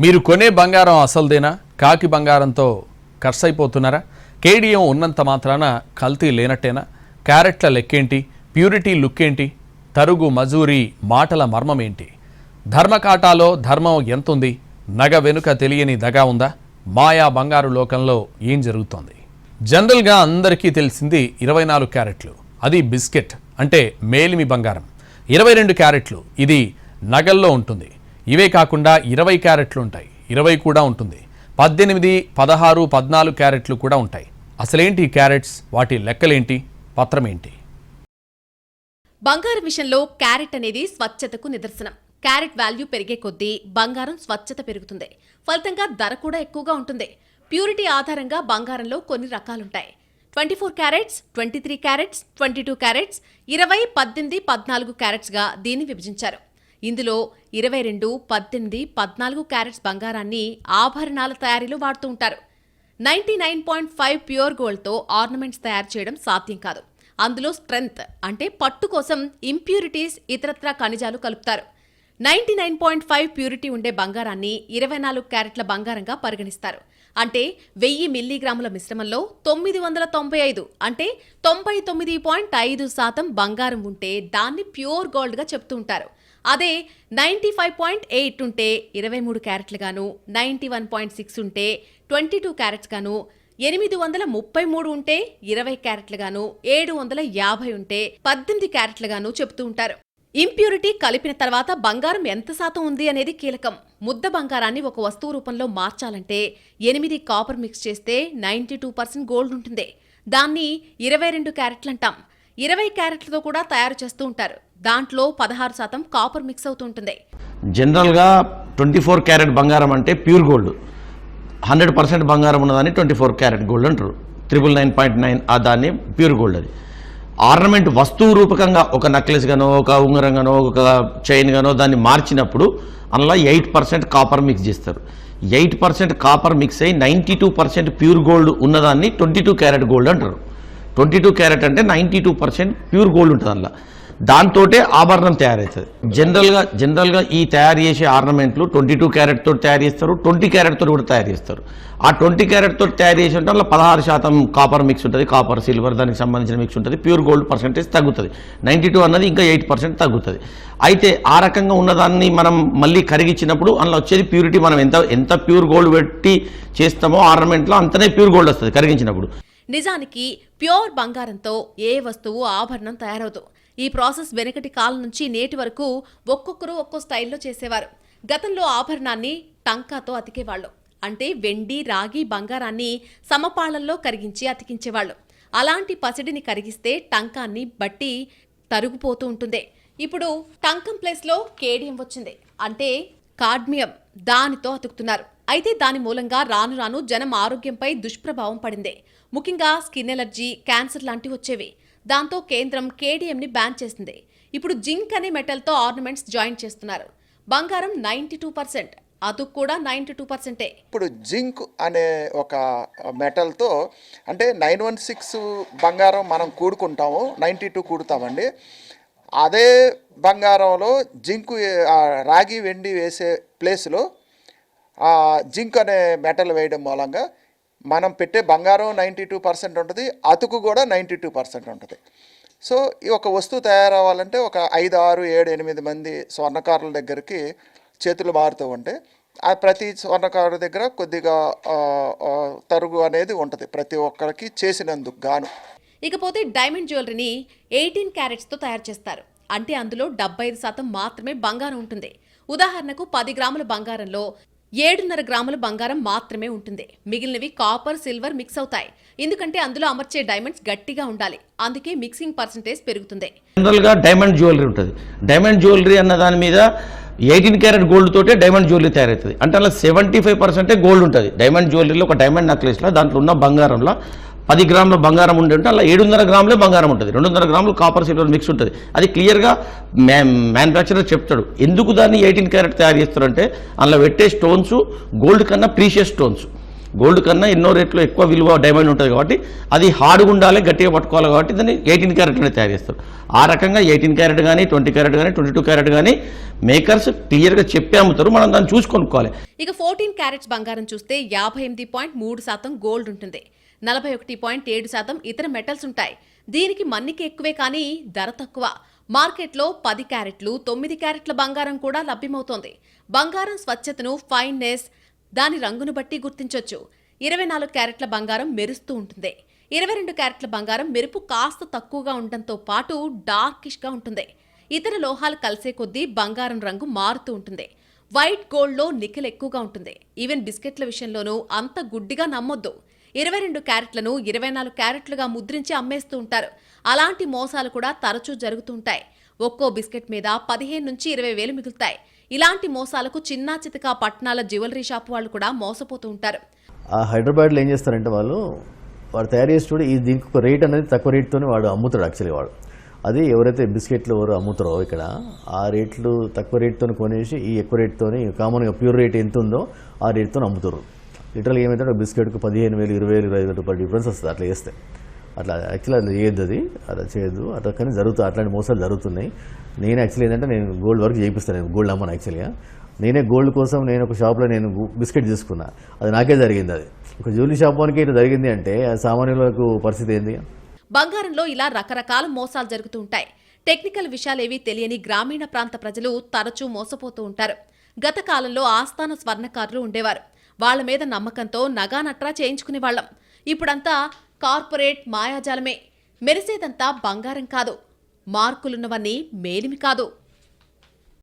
మీరు కొనే బంగారం అసలుదేనా? కాకి బంగారంతో ఖర్చయిపోతున్నారా కేడిఎం ఉన్నంత మాత్రాన కల్తీ లేనట్టేనా? క్యారెట్ల లెక్కేంటి? ప్యూరిటీ లుక్ ఏంటి తరుగు మజూరి మాటల మర్మం ఏంటి ధర్మకాటాలో ధర్మం ఎంతుంది? నగ వెనుక తెలియని దగా ఉందా? మాయా బంగారు లోకంలో ఏం జరుగుతోంది? జనరల్గా అందరికీ తెలిసింది ఇరవై నాలుగు క్యారెట్లు. అది బిస్కెట్ అంటే మేలిమి బంగారం. ఇరవై రెండు క్యారెట్లు. ఇది నగల్లో ఉంటుంది. ఇవే కాకుండా ఇరవై క్యారెట్లు ఉంటాయి. ఇరవై కూడా ఉంటుంది. పద్దెనిమిది పదహారు పద్నాలుగు క్యారెట్లు కూడా ఉంటాయి. అసలేంటి క్యారెట్స్? వాటి లెక్కలేంటి? పత్రమేంటి? బంగారం విషయంలో క్యారెట్ అనేది స్వచ్ఛతకు నిదర్శనం. క్యారెట్ వాల్యూ పెరిగే కొద్దీ బంగారం స్వచ్ఛత పెరుగుతుంది. ఫలితంగా ధర కూడా ఎక్కువగా ఉంటుంది. ప్యూరిటీ ఆధారంగా బంగారంలో కొన్ని రకాలుంటాయి. Twenty four carats twenty three carats twenty two carats ఇరవై పద్దెనిమిది పద్నాలుగు క్యారెట్స్గా దీన్ని విభజించారు. ఇందులో ఇరవై రెండు పద్దెనిమిది పద్నాలుగు క్యారెట్స్ బంగారాన్ని ఆభరణాల తయారీలో వాడుతూ ఉంటారు. Ninety nine point five pure గోల్డ్తో ornaments తయారు చేయడం సాధ్యం కాదు. అందులో స్ట్రెంగ్త్ అంటే పట్టు కోసం ఇంప్యూరిటీస్ ఇతరత్రా ఖనిజాలు కలుపుతారు. Ninety nine point five purity ఉండే బంగారాన్ని ఇరవై నాలుగు క్యారెట్ల బంగారంగా పరిగణిస్తారు. అంటే వెయ్యి మిల్లీగ్రాముల మిశ్రమంలో తొమ్మిది వందల తొంభై ఐదు అంటే తొంభై తొమ్మిది పాయింట్ ఐదు శాతం బంగారం ఉంటే దాన్ని ప్యూర్ గోల్డ్గా చెప్తూ ఉంటారు. అదే నైంటీ ఫైవ్ పాయింట్ ఎయిట్ ఉంటే ఇరవై మూడు క్యారెట్లుగాను నైంటీ వన్ పాయింట్ సిక్స్ ఉంటే ట్వంటీ టూ క్యారెట్స్ గాను ఎనిమిది వందల ముప్పై మూడు ఉంటే ఇరవై క్యారెట్లుగాను ఏడు వందల యాభై ఉంటే పద్దెనిమిది క్యారెట్లుగాను చెబుతూ ఉంటారు. ఇంప్యూరిటీ కలిపిన తర్వాత బంగారం ఎంత శాతం ఉంది అనేది కీలకం. ముద్ద బంగారాన్ని ఒక వస్తువు రూపంలో మార్చాలంటే ఎనిమిది కాపర్ మిక్స్ చేస్తే నైంటీ టూ పర్సెంట్ గోల్డ్ ఉంటుంది. దాన్ని ఇరవై రెండు క్యారెట్లు అంటాం ఇరవై క్యారెట్లతో కూడా తయారు చేస్తూ ఉంటారు. దాంట్లో పదహారు శాతం కాపర్ మిక్స్ అవుతుంటుంది. జనరల్గా ట్వంటీ ఫోర్ క్యారెట్ బంగారం అంటే ప్యూర్ గోల్డ్. హండ్రెడ్ పర్సెంట్ బంగారం ఉన్నదాన్ని ట్వంటీ ఫోర్ క్యారెట్ గోల్డ్ అంటారు. ట్రిపుల్ నైన్ పాయింట్ నైన్ ఆ దాన్ని ప్యూర్ గోల్డ్ అది. ఆర్నమెంట్ వస్తువు రూపకంగా ఒక నెక్లెస్ గానో ఒక ఉంగరం గానో ఒక చైన్ గానో దాన్ని మార్చినప్పుడు అందులో ఎయిట్ పర్సెంట్ కాపర్ మిక్స్ చేస్తారు. ఎయిట్ పర్సెంట్ కాపర్ మిక్స్ అయ్యి ninety two percent pure gold ఉన్నదాన్ని ట్వంటీ టూ క్యారెట్ గోల్డ్ అంటారు. ట్వంటీ టూ క్యారెట్ అంటే ninety two percent pure gold ఉంటుంది అందులో. దాంతోటే ఆభరణం తయారవుతుంది జనరల్గా జనరల్గా ఈ తయారు చేసే ఆర్నమెంట్లు ట్వంటీ టూ క్యారెట్ తోటి తయారు చేస్తారు ట్వంటీ క్యారెట్ తోటి కూడా తయారు చేస్తారు. ఆ ట్వంటీ క్యారెట్ తోటి తయారు చేసి ఉంటే పదహారు శాతం కాపర్ మిక్స్ ఉంటుంది కాపర్ సిల్వర్ దానికి సంబంధించిన మిక్స్ ఉంటుంది ప్యూర్ గోల్డ్ పర్సెంటేజ్ తగ్గుతుంది. నైంటీ టూ అన్నది ఇంకా ఎయిట్ పర్సెంట్ తగ్గుతుంది. అయితే ఆ రకంగా ఉన్నదాన్ని మనం మళ్ళీ కరిగించినప్పుడు అందులో వచ్చేది ప్యూరిటీ మనం ఎంత ఎంత ప్యూర్ గోల్డ్ పెట్టి చేస్తామో ఆర్నమెంట్లో అంతనే ప్యూర్ గోల్డ్ వస్తుంది కరిగించినప్పుడు. నిజానికి ప్యూర్ బంగారంతో ఏ వస్తువు ఆభరణం తయారవుతుంది ఈ ప్రాసెస్ వెనకటి కాలం నుంచి నేటి వరకు ఒక్కొక్కరు ఒక్కో స్టైల్లో చేసేవారు. గతంలో ఆభరణాన్ని టంకాతో అతికేవాళ్ళు. అంటే వెండి రాగి బంగారాన్ని సమపాళల్లో కరిగించి అతికించేవాళ్ళు. అలాంటి పసిడిని కరిగిస్తే టంకాన్ని బట్టి తరుగుపోతూ ఉంటుంది. ఇప్పుడు టంకం ప్లేస్లో కేడియం వచ్చింది. అంటే కాడ్మియం. దానితో అతుకుతున్నారు. అయితే దాని మూలంగా రాను రాను జనం ఆరోగ్యంపై దుష్ప్రభావం పడింది. ముఖ్యంగా స్కిన్ ఎలర్జీ క్యాన్సర్ లాంటివి వచ్చేవి. దాంతో కేంద్రం కేడీఎంని బ్యాన్ చేసింది. ఇప్పుడు జింక్ అనే మెటల్తో ఆర్నమెంట్స్ జాయిన్ చేస్తున్నారు. బంగారం నైంటీ టూ పర్సెంట్. అది కూడా నైంటీ టూ పర్సెంటే. ఇప్పుడు జింక్ అనే ఒక మెటల్తో అంటే నైన్ వన్ సిక్స్ బంగారం మనం కూడుకుంటాము నైంటీ టూ కూడుతామండి. అదే బంగారంలో జింకు రాగి వెండి వేసే ప్లేస్లో జింక్ అనే మెటల్ వేయడం మూలంగా మనం పెట్టే బంగారం నైంటీ టూ పర్సెంట్ ఉంటుంది అతుకు కూడా నైంటీ టూ పర్సెంట్ ఉంటుంది. సో ఈ ఒక వస్తువు తయారవ్వాలంటే ఒక ఐదు ఆరు ఏడు ఎనిమిది మంది స్వర్ణకారుల దగ్గరికి చేతులు మారుతూ ఉంటే ఆ ప్రతి స్వర్ణకారు దగ్గర కొద్దిగా తరుగు అనేది ఉంటుంది ప్రతి ఒక్కరికి చేసినందుకు గాను. ఇకపోతే డైమండ్ జ్యువెలరీని ఎయిటీన్ క్యారెట్స్తో తయారు చేస్తారు. అంటే అందులో డెబ్బై ఐదు శాతం మాత్రమే బంగారం ఉంటుంది. ఉదాహరణకు పది గ్రాముల బంగారంలో ఏడున్నర గ్రాముల బంగారం మాత్రమే ఉంటుంది. మిగిలినవి కాపర్ సిల్వర్ మిక్స్ అవుతాయి. ఎందుకంటే అందులో అమర్చే డైమండ్స్ గట్టిగా ఉండాలి. అందుకే మిక్సింగ్ పర్సంటేజ్ పెరుగుతుంది. జనరల్గా డైమండ్ జ్యువెలరీ ఉంటుంది. డైమండ్ జ్యువెలరీ అన్న దాని మీద ఎయిటీన్ క్యారెట్ గోల్డ్ తోటే డైమండ్ జ్యువెలరీ తయారవుతుంది. అంటే అలా సెవెంటీ ఫైవ్ పర్సెంటే గోల్డ్ ఉంటుంది. డైమండ్ జ్యువెలరీలో ఒక డైమండ్ నెక్లెస్లో దాంట్లో ఉన్న బంగారంలో పది గ్రాముల బంగారం ఉండి ఉంటే అలా ఏడున్నర గ్రాములే బంగారం ఉంటుంది. రెండున్నర గ్రాములు కాపర్ సిల్వర్ మిక్స్ ఉంటుంది. అది క్లియర్గా మ్యా మ్యానుఫ్యాక్చరర్ చెప్తాడు. ఎందుకు దాన్ని ఎయిటీన్ క్యారెట్ తయారు చేస్తారంటే అందులో పెట్టే స్టోన్స్ గోల్డ్ కన్నా ప్రీషియస్ స్టోన్స్ గోల్డ్ కన్నా ఎన్నో రేట్లో ఎక్కువ విలువ డైమండ్ ఉంటుంది కాబట్టి అది హార్డ్గా ఉండాలి గట్టిగా పట్టుకోవాలి కాబట్టి దాన్ని ఎయిటీన్ క్యారెట్ అనేది తయారు చేస్తారు. ఆ రకంగా ఎయిటీన్ క్యారెట్ కానీ ట్వంటీ క్యారెట్ కానీ ట్వంటీ టూ క్యారెట్ కానీ మేకర్స్ క్లియర్గా చెప్పి అమ్ముతారు. మనం దాన్ని చూసి కొనుక్కోవాలి. ఇక ఫోర్టీన్ క్యారెట్స్ బంగారం చూస్తే యాభై ఎనిమిది పాయింట్ మూడు శాతం గోల్డ్ ఉంటుంది. నలభై ఒకటి పాయింట్ ఏడు శాతం ఇతర మెటల్స్ ఉంటాయి. దీనికి మన్నిక ఎక్కువే కానీ ధర తక్కువ. మార్కెట్లో పది క్యారెట్లు తొమ్మిది క్యారెట్ల బంగారం కూడా లభ్యమవుతోంది. బంగారం స్వచ్ఛతను ఫైన్నెస్ దాని రంగును బట్టి గుర్తించొచ్చు. ఇరవై నాలుగు క్యారెట్ల బంగారం మెరుస్తూ ఉంటుంది. ఇరవై రెండు క్యారెట్ల బంగారం మెరుపు కాస్త తక్కువగా ఉండటంతో పాటు డార్కిష్గా ఉంటుంది. ఇతర లోహాలు కలిసే కొద్దీ బంగారం రంగు మారుతూ ఉంటుంది. వైట్ గోల్డ్లో నికెల్ ఎక్కువగా ఉంటుంది. ఈవెన్ బిస్కెట్ల విషయంలోనూ అంత గుడ్డిగా నమ్మొద్దు. ఇరవై రెండు క్యారెట్లను ఇరవై నాలుగు క్యారెట్లుగా ముద్రించి అమ్మేస్తూ ఉంటారు. అలాంటి మోసాలు కూడా తరచూ జరుగుతూ ఉంటాయి. ఒక్కో బిస్కెట్ మీద పదిహేను నుంచి ఇరవై వేలు మిగులుతాయి. ఇలాంటి మోసాలకు చిన్నా చితకా పట్టణాల జ్యువెలరీ షాప్ వాళ్ళు కూడా మోసపోతూ ఉంటారు. ఆ హైదరాబాద్లో ఏం చేస్తారంటే వాళ్ళు వాడు తయారు చేస్తుడు ఈ దీనికి ఒక రేట్ అనేది తక్కువ రేట్తోనే వాడు అమ్ముతాడు యాక్చువల్లీ వాడు. అది ఎవరైతే బిస్కెట్లు ఎవరు అమ్ముతారో ఇక్కడ ఆ రేట్లు తక్కువ రేట్తో కొనేసి ఈ ఎక్కువ రేట్తోని కామన్గా ప్యూర్ రేట్ ఎంత ఉందో ఆ రేట్తో అమ్ముతారు. లిటరల్గా ఏమైతే బిస్కెట్కి పదిహేను వేలు ఇరవై వేలు ఇరవై ఐదు రూపాయలు డిఫరెన్స్ వస్తుంది. అట్లా చేస్తే. అట్లా యాక్చువల్లీ అది చేయొద్దు అది. అట్లా చేయొద్దు. అట్లా కానీ జరుగుతుంది అట్లాంటి మోసాలు జరుగుతున్నాయి. నేను యాక్చువల్లీ ఏంటంటే నేను గోల్డ్ వరకు చేయిస్తాను నేను గోల్డ్ అమ్మను యాక్చువల్గా నేనే గోల్డ్ కోసం నేను ఒక షాప్లో నేను బిస్కెట్ తీసుకున్నా. అది నాకే జరిగింది అది. ఒక జ్యువెలరీ షాప్ వానికి ఇట్లా జరిగింది అంటే సామాన్యులకు పరిస్థితి ఏంది? బంగారంలో ఇలా రకరకాల మోసాలు జరుగుతూ ఉంటాయి. టెక్నికల్ విషయాలేవీ తెలియని గ్రామీణ ప్రాంత ప్రజలు తరచూ మోసపోతూ ఉంటారు. గత కాలంలో ఆస్థాన స్వర్ణకారులు ఉండేవారు. వాళ్ళ మీద నమ్మకంతో నగానట్రా చేయించుకునేవాళ్ళం ఇప్పుడంతా కార్పొరేట్ మాయాజాలమే. మెరిసేదంతా బంగారం కాదు. మార్కులున్నవన్నీ మేలిమి కాదు.